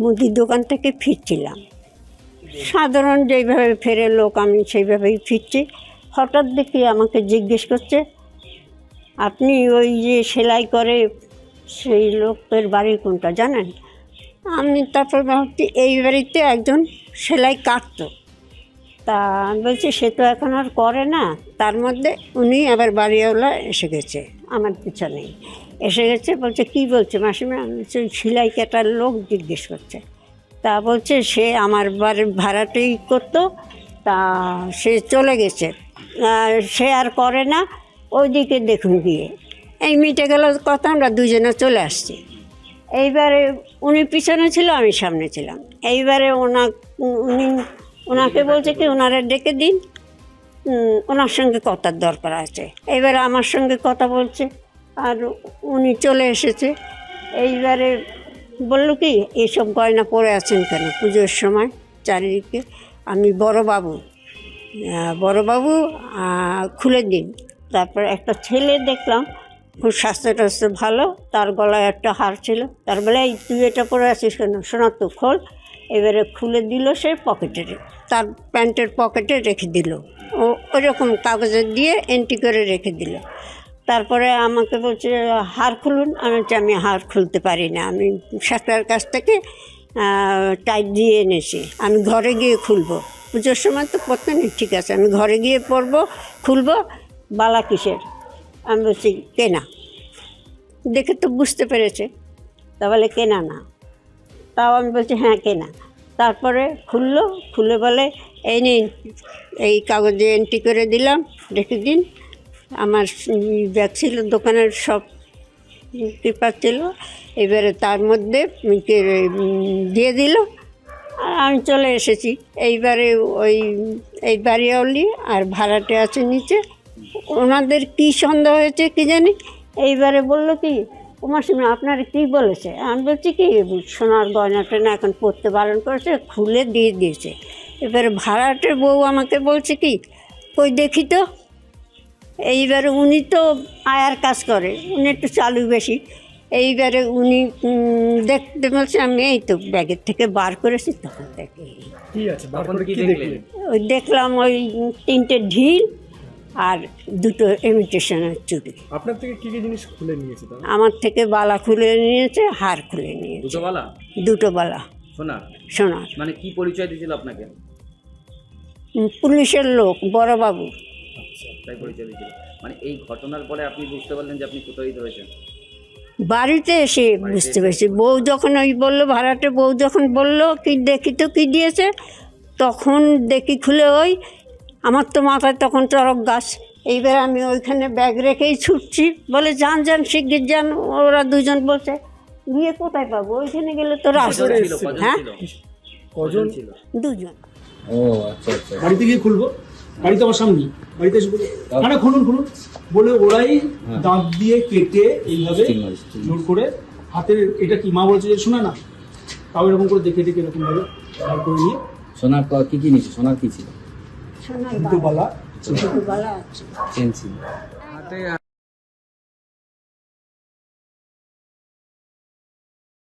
মুদির দোকান থেকে ফিরছিলাম। সাধারণ যেইভাবে ফেরে লোক, আমি সেইভাবেই ফিরছি। হঠাৎ দেখি আমাকে জিজ্ঞেস করছে, আপনি ওই যে সেলাই করে সেই লোকের বাড়ি কোনটা জানেন? আমি তারপর ভাবছি, এই বাড়িতে একজন সেলাই কাটতো। তা বলছি, সে তো এখন আর করে না। তার মধ্যে উনি আবার বাড়িওয়ালা এসে গেছে। আমার পিছনেই এসে গেছে বলছে কি বলছে মাসিমা? আমি বলছি, "ওই সেলাই কাটার লোক জিজ্ঞেস করছে। তা বলছে সে আমার বাড়ির ভাড়াতেই করতো তা সে চলে গেছে। সে আর করে না ওইদিকে দেখুন গিয়ে। এই মিটে গেল কথা আমরা দুজনে চলে আসছি। এইবারে উনি পিছনে ছিল আমি সামনে ছিলাম। এইবারে ওনা উনি ওনাকে বলছে কি ওনারা ডেকে দিন। ওনার সঙ্গে কথার দরকার আছে। এবারে আমার সঙ্গে কথা বলছে, আর উনি চলে এসেছে। এইবারে বলল কি, এইসব গয়না পরে আছেন কেন? পুজোর সময় চারিদিকে। আমি বড়বাবু বড়বাবু খুলে দিন। তারপর একটা ছেলে দেখলাম, খুব স্বাস্থ্য টাস্থ্য ভালো, তার গলায় একটা হার ছিল। তার বলে, এই, তুই এটা পরে আছিস কেন? শোনা তো খোল। এবারে খুলে দিল সে পকেটে তার প্যান্টের পকেটে রেখে দিল। ও ওরকম কাগজে দিয়ে এন্ট্রি করে রেখে দিল। তারপরে আমাকে বলছে, হার খুলুন। আমি আমি হার খুলতে পারি না। আমি সাঁতার কাছ থেকে টাইট দিয়ে এনেছি। আমি ঘরে গিয়ে খুলবো। পুজোর সময় তো পড়তে নেই ঠিক আছে। আমি ঘরে গিয়ে পরবো খুলবো, বালা কিসের? আমি বলছি, কেনা। দেখে তো বুঝতে পেরেছে। তাহলে কেনা না। তাও আমি বলছি হ্যাঁ কেনা। তারপরে খুললো, খুলে বলে, এই নিন। এই কাগজে এন্ট্রি করে দিলাম, রেখে দিন। আমার ব্যাগ ছিল, দোকানের সব পেপার ছিল। এবারে তার মধ্যে দিয়ে দিল। আমি চলে এসেছি। এইবারে ওই, এই বাড়িওয়ালি আর ভাড়াটে আছে নিচে। ওনাদের কি সন্দেহ হয়েছে কি জানি? এইবারে বলল কি কুমার সিংহ আপনার কি বলেছে? আমি বলছি কি সোনার গয়না টয়না এখন পরতে বারণ করেছে খুলে দিয়ে দিয়েছে। এবারে ভাড়াটের বউ আমাকে বলছে কি কই দেখি তো। এইবারে উনি তো আয়ার কাজ করে উনি একটু চালু বেশি। এইবারে উনি দেখতে বলছে আমি এই তো ব্যাগের থেকে বার করেছি তখন দেখি ওই দেখলাম ওই তিনটে ঢিল আর দুটো ইমিটেশনের চুড়ি। আপনার থেকে কি কি জিনিস খুলে নিয়েছে আমার থেকে বালা খুলে নিয়েছে হার খুলে নিয়েছে। দুটো বালা? দুটো বালা। শোনা সোনার। মানে কি পরিচয় দিয়েছিল আপনাকে? পুলিশের লোক বড়বাবু। তাই পরিচয় দিয়েছিল। মানে এই ঘটনার পরে আপনি বুঝতে পারলেন যে আপনি প্রতারিত হয়েছেন বাড়িতে এসে বুঝতে পেরেছি। বউ যখন ওই বলল ভাড়াটে বউ যখন বলল কি দেখি তো কী দিয়েছে? তখন দেখি খুলে ওই আমার তো মাথায় তখন চরক গাছ। এইবার আমি ওইখানে ব্যাগ রেখেই ছুটছি। বলে যান যান শিগগির যান। ওরা দুজন বলছে গিয়ে কোথায় পাবো? ওইখানে গেলে তো রাস্তা। হ্যাঁ? কজন? দুজন। ও আচ্ছা আচ্ছা। বাড়িতে গিয়ে খুলবো? বাড়িতে আমার সামনে? বাড়িতে এসে বলে না না খুলুন খুলুন। বলে ওরাই দাঁত দিয়ে কেটে এইভাবে জোর করে হাতের এটা কি মা বলছে যে শোনা না? তাও এরকম করে দেখে দেখে এরকম ভাবে বার করে নিয়ে। সোনার ক- কি কি নিয়েছে সোনার কি ছিল? সোনার দুটো বালা দুটো বালা আছে চেন ছিল